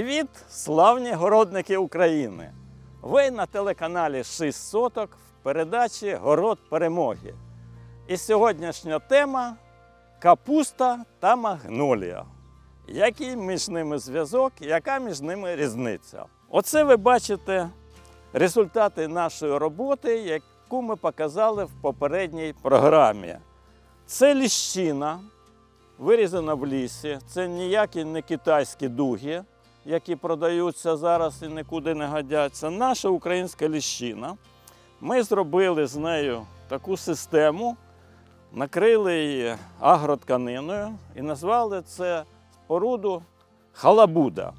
Привіт, славні городники України! Ви на телеканалі 6 соток в передачі Город перемоги. І сьогоднішня тема капуста та магнолія. Який між ними зв'язок, яка між ними різниця? Оце ви бачите результати нашої роботи, яку ми показали в попередній програмі. Це ліщина, вирізана в лісі. Це ніякі не китайські дуги, які продаються зараз і нікуди не годяться. Наша українська ліщина. Ми зробили з нею таку систему, накрили її агротканиною і назвали це споруду халабуда.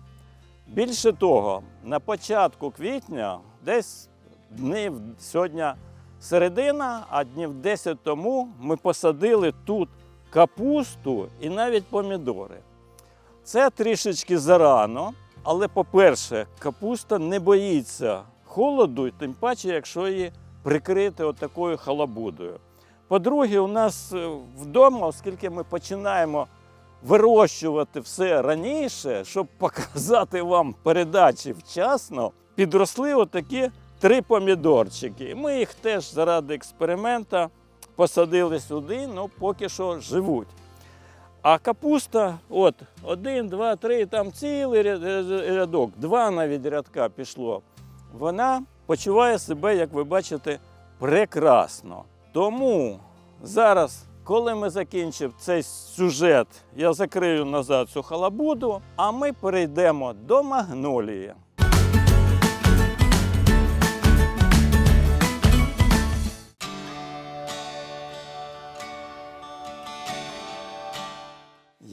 Більше того, на початку квітня, десь днів сьогодні середина, а днів 10 тому ми посадили тут капусту і навіть помідори. Це трішечки зарано, але, по-перше, капуста не боїться холоду, тим паче, якщо її прикрити отакою халабудою. По-друге, у нас е, вдома, оскільки ми починаємо вирощувати все раніше, щоб показати вам передачі вчасно, підросли отакі три помідорчики. Ми їх теж заради експеримента посадили сюди, ну поки що живуть. А капуста, от, один, два, три, там цілий ря- рядок, два навіть рядка пішло. Вона почуває себе, як ви бачите, прекрасно. Тому зараз, коли ми закінчимо цей сюжет, я закрию назад цю халабуду, а ми перейдемо до магнолії.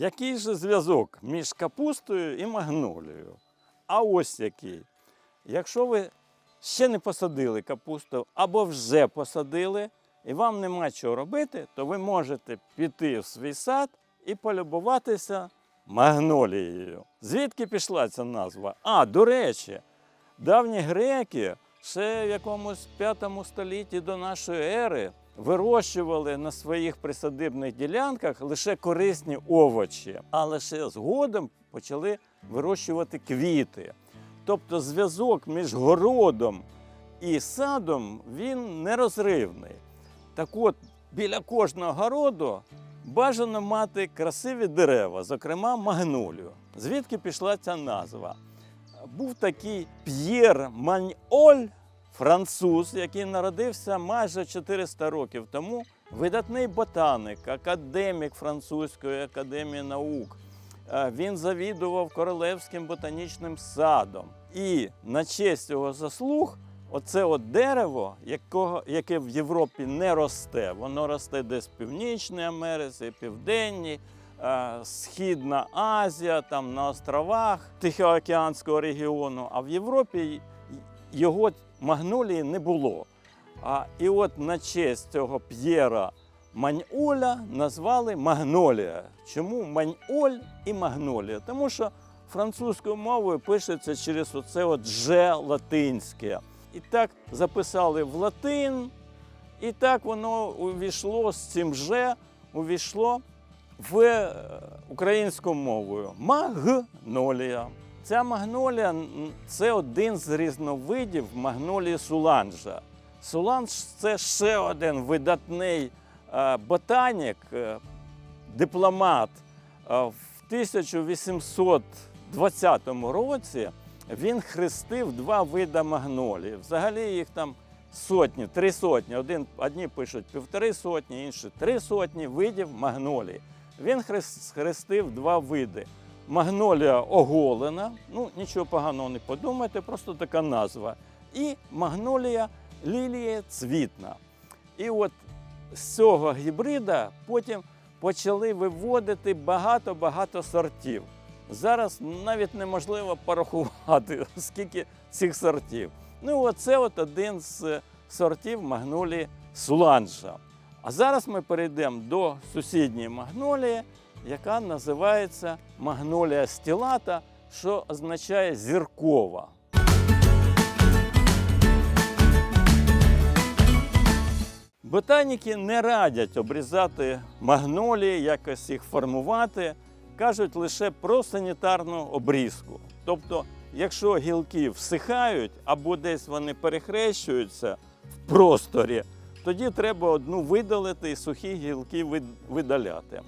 Який же зв'язок між капустою і магнолією? А ось який. Якщо ви ще не посадили капусту або вже посадили, і вам нема чого робити, то ви можете піти в свій сад і полюбуватися магнолією. Звідки пішла ця назва? А, до речі, давні греки ще в якомусь 5 столітті до нашої ери вирощували на своїх присадибних ділянках лише корисні овочі, а лише згодом почали вирощувати квіти. Тобто зв'язок між городом і садом він нерозривний. Так от, біля кожного городу бажано мати красиві дерева, зокрема магнолію. Звідки пішла ця назва? Був такий П'єр Маньоль, француз, який народився майже 400 років тому, видатний ботаник, академік Французької академії наук. Е, Він завідував Королевським ботанічним садом. І на честь його заслуг, оце от дерево, якого, яке в Європі не росте, воно росте десь в Північній Америці, Південній, е, Східна Азія, там на островах Тихоокеанського регіону. А в Європі його магнолії не було. А, і от на честь цього П'єра Маньоля назвали Магнолія. Чому Маньоль і Магнолія? Тому що французькою мовою пишеться через оце от «же» латинське. І так записали в латин, і так воно увійшло з цим «же», увійшло в е, українську мовою. Магнолія. Ця магнолія це один з різновидів магнолії Суланжа. Суланж це ще один видатний е, ботанік, е, дипломат. Е, В 1820 році він хрестив два види магнолії. Взагалі їх там сотні, три сотні. Один, одні пишуть півтори сотні, інші три сотні видів магнолії. Він хрестив два види. Магнолія оголена, ну нічого поганого не подумайте, просто така назва. І магнолія лілія цвітна. І от з цього гібрида потім почали виводити багато-багато сортів. Зараз навіть неможливо порахувати, скільки цих сортів. Ну, оце от один з сортів магнолії Суланжа. А зараз ми перейдемо до сусідньої магнолії, яка називається магнолія стілата, що означає зіркова. Ботаніки не радять обрізати магнолії, якось їх формувати. Кажуть лише про санітарну обрізку. Тобто, якщо гілки всихають або десь вони перехрещуються в просторі, тоді треба одну видалити і сухі гілки видаляти.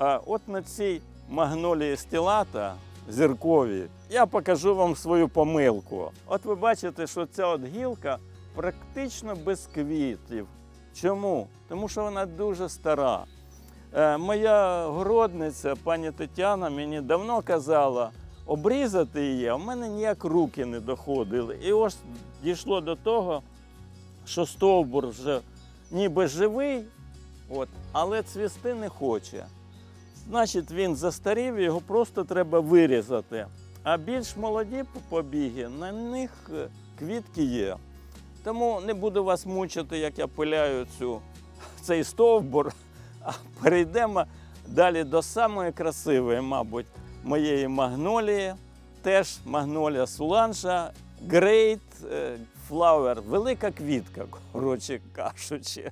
А от на цій магнолії стілата зірковій я покажу вам свою помилку. От ви бачите, що ця от гілка практично без квітів. Чому? Тому що вона дуже стара. Е, моя городниця, пані Тетяна, мені давно казала обрізати її, а в мене ніяк руки не доходили. І ось дійшло до того, що стовбур вже ніби живий, от, але цвісти не хоче. Значить, він застарів, його просто треба вирізати. А більш молоді побіги, на них е, квітки є. Тому не буду вас мучити, як я пиляю цю, цей стовбур, а перейдемо далі до самої красивої, мабуть, моєї магнолії. Теж магнолія суланжа, Great е, Flower, велика квітка, коротше кажучи.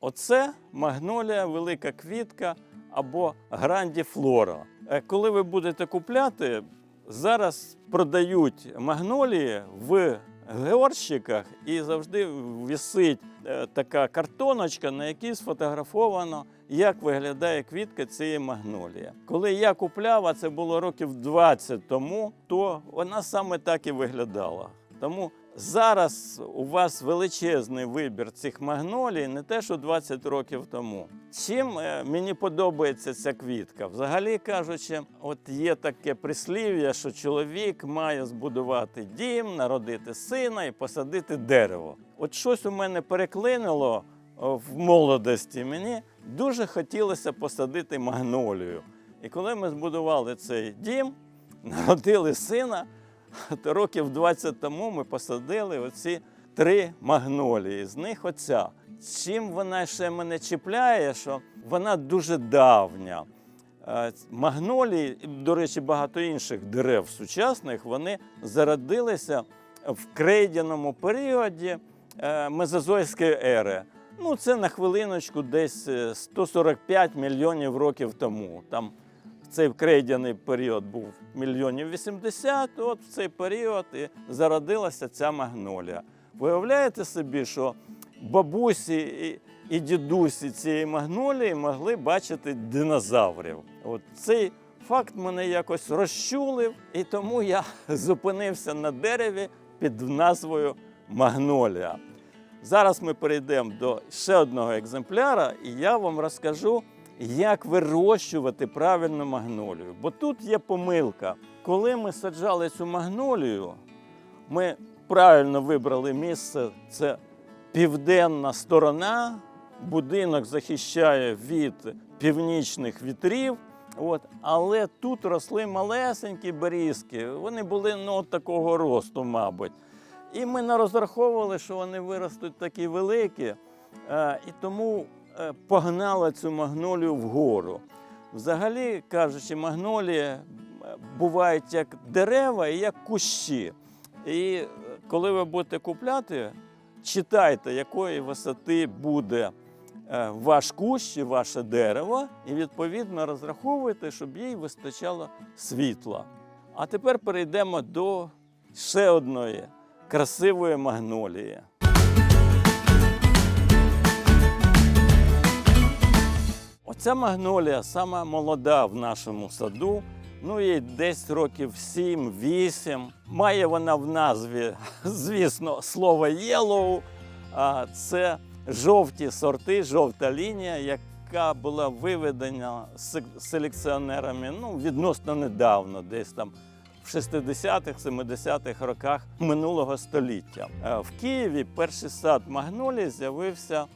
Оце магнолія, велика квітка або грандіфлора. Е, Коли ви будете купляти, зараз продають магнолії в горщиках і завжди висить е, така картоночка, на якій сфотографовано, як виглядає квітка цієї магнолії. Коли я купляв, а це було років 20 тому, то вона саме так і виглядала. Тому зараз у вас величезний вибір цих магнолій, не те, що 20 років тому. Чим е, мені подобається ця квітка? Взагалі кажучи, от є таке прислів'я, що чоловік має збудувати дім, народити сина і посадити дерево. От щось у мене переклинило в молодості. Мені дуже хотілося посадити магнолію. І коли ми збудували цей дім, народили сина, років 20 тому ми посадили оці три магнолії. З них оця. Чим вона ще мене чіпляє, що вона дуже давня. Е, Магнолії, до речі, багато інших дерев сучасних, вони зародилися в крейдяному періоді е, мезозойської ери. Ну, це на хвилиночку десь е, 145 мільйонів років тому. Там цей крейдяний період був мільйонів 80, от в цей період і зародилася ця магнолія. Виявляєте собі, що бабусі і, дідусі цієї магнолії могли бачити динозаврів. От цей факт мене якось розчулив, і тому я зупинився на дереві під назвою Магнолія. Зараз ми перейдемо до ще одного екземпляра, і я вам розкажу, як вирощувати правильно магнолію. Бо тут є помилка. Коли ми саджали цю магнолію, ми правильно вибрали місце. Це південна сторона. Будинок захищає від північних вітрів. От, але тут росли малесенькі берізки. Вони були ну, такого росту, мабуть. І ми не розраховували, що вони виростуть такі великі, е, і тому е, погнали цю магнолію вгору. Взагалі кажучи, магнолії е, бувають як дерева і як кущі. І е, коли ви будете купляти, читайте, якої висоти буде ваш кущ і ваше дерево, і відповідно розраховуйте, щоб їй вистачало світла. А тепер перейдемо до ще одної красивої магнолії. Оця магнолія сама молода в нашому саду. Ну, їй десь років 7-8. Має вона в назві, звісно, слово yellow. А це жовті сорти, жовта лінія, яка була виведена селекціонерами ну, відносно недавно, десь там в 60-х, 70-х роках минулого століття. Е, В Києві перший сад магнолії з'явився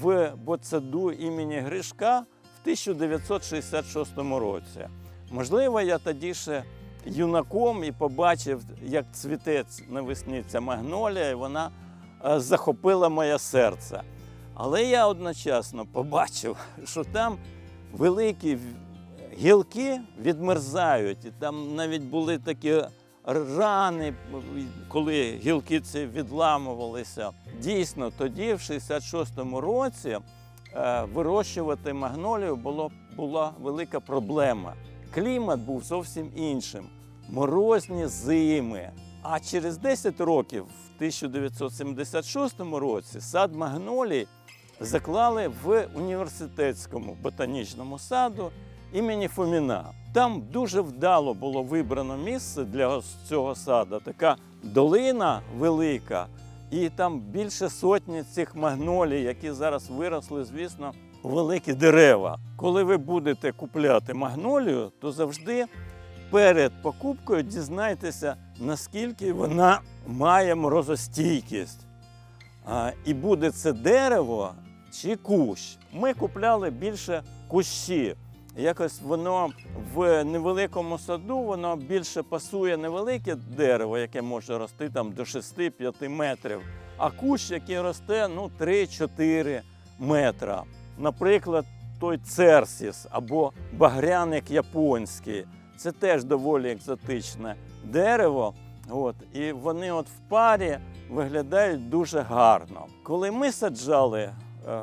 в ботсаду імені Гришка 1966 році. Можливо, я тоді ще юнаком і побачив, як цвіте навесні ця магнолія, і вона е, захопила моє серце. Але я одночасно побачив, що там великі гілки відмерзають, і там навіть були такі рани, коли гілки ці відламувалися. Дійсно, тоді, в 66-му році, вирощувати магнолію було була велика проблема. Клімат був зовсім іншим. Морозні зими. А через 10 років, в 1976 році, сад магнолій заклали в університетському ботанічному саду імені Фоміна. Там дуже вдало було вибрано місце для цього саду. Така долина велика, і там більше сотні цих магнолій, які зараз виросли, звісно, великі дерева. Коли ви будете купляти магнолію, то завжди перед покупкою дізнайтеся, наскільки вона має морозостійкість. І буде це дерево чи кущ. Ми купляли більше кущі. Якось воно в невеликому саду воно більше пасує невелике дерево, яке може рости там до 6-5 метрів, а кущ, який росте ну, 3-4 метра. Наприклад, той церсіс або багряник японський. Це теж доволі екзотичне дерево. От, і вони от в парі виглядають дуже гарно. Коли ми саджали е,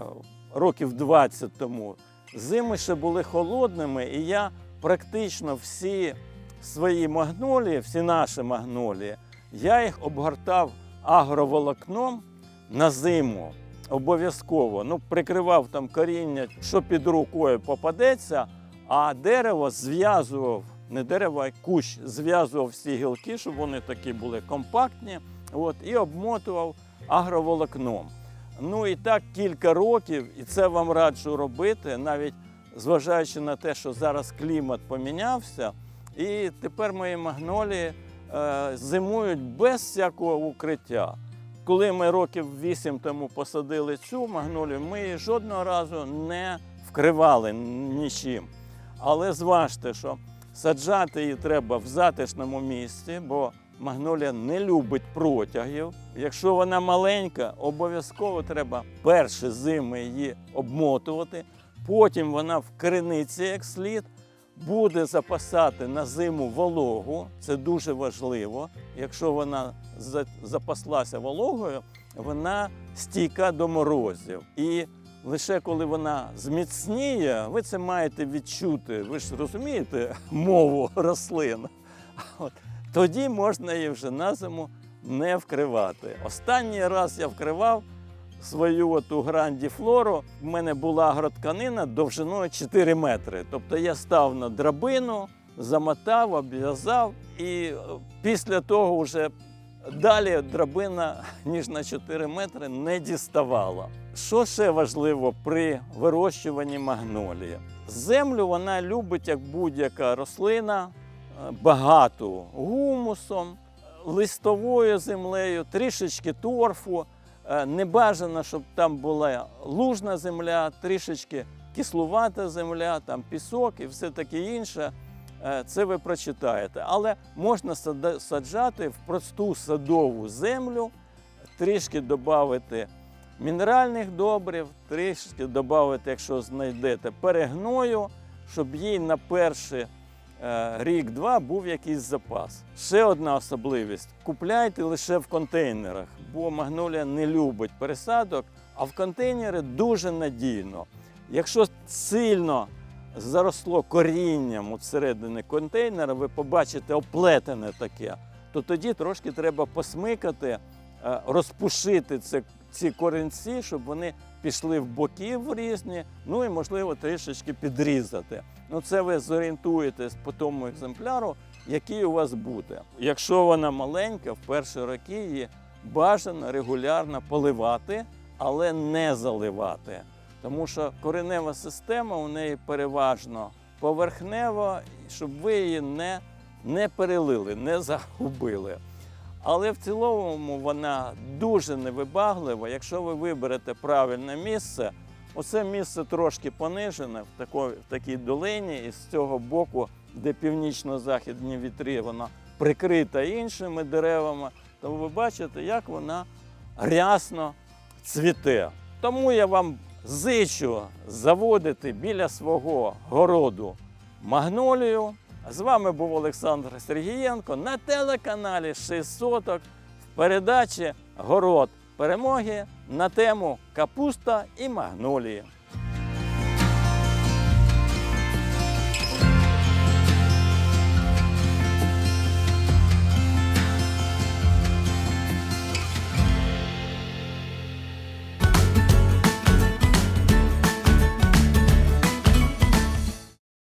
років 20 тому, зими ще були холодними, і я практично всі свої магнолії, всі наші магнолії, я їх обгортав агроволокном на зиму. Обов'язково ну, прикривав там коріння, що під рукою попадеться, а дерево зв'язував, не дерево, а кущ зв'язував всі гілки, щоб вони такі були компактні, от, і обмотував агроволокном. Ну і так кілька років, і це вам раджу робити, навіть зважаючи на те, що зараз клімат помінявся, і тепер мої магнолії е, зимують без всякого укриття. Коли ми років вісім тому посадили цю магнолію, ми її жодного разу не вкривали нічим. Але зважте, що саджати її треба в затишному місці, бо магнолія не любить протягів. Якщо вона маленька, обов'язково треба перші зими її обмотувати. Потім вона в криниці як слід буде запасати на зиму вологу. Це дуже важливо. Якщо вона запаслася вологою, вона стійка до морозів. І лише коли вона зміцніє, ви це маєте відчути. Ви ж розумієте мову рослин. От. Тоді можна її вже на зиму не вкривати. Останній раз я вкривав свою оту грандіфлору. У мене була агротканина довжиною 4 метри. Тобто я став на драбину, замотав, обв'язав, і е, після того вже далі драбина ніж на 4 метри не діставала. Що ще важливо при вирощуванні магнолії? Землю вона любить як будь-яка рослина, багату гумусом, листовою землею, трішечки торфу. Е, Не бажано, щоб там була лужна земля, трішечки кислувата земля, там пісок і все таке інше. Е, Це ви прочитаєте. Але можна саджати в просту садову землю, трішки додати мінеральних добрив, трішки додати, якщо знайдете, перегною, щоб їй на перший е, рік-два був якийсь запас. Ще одна особливість: купляйте лише в контейнерах, бо магнолія не любить пересадок, а в контейнери дуже надійно. Якщо сильно заросло корінням середини контейнера, ви побачите оплетене таке, то тоді трошки треба посмикати, е, розпушити це, ці корінці, щоб вони пішли в боки в різні, ну і можливо трішечки підрізати. Ну це ви зорієнтуєтесь по тому екземпляру, який у вас буде. Якщо вона маленька, в перші роки її бажано регулярно поливати, але не заливати. Тому що коренева система у неї переважно поверхнева, щоб ви її не, не перелили, не загубили. Але в цілому вона дуже невибаглива. Якщо ви виберете правильне місце, оце місце трошки понижене в, тако, в такій долині, і з цього боку, де північно-західні вітри, вона прикрита іншими деревами, то ви бачите, як вона рясно цвіте. Тому я вам зичу заводити біля свого городу магнолію. З вами був Олександр Сергієнко на телеканалі 6 соток в передачі Город перемоги на тему капуста і магнолії.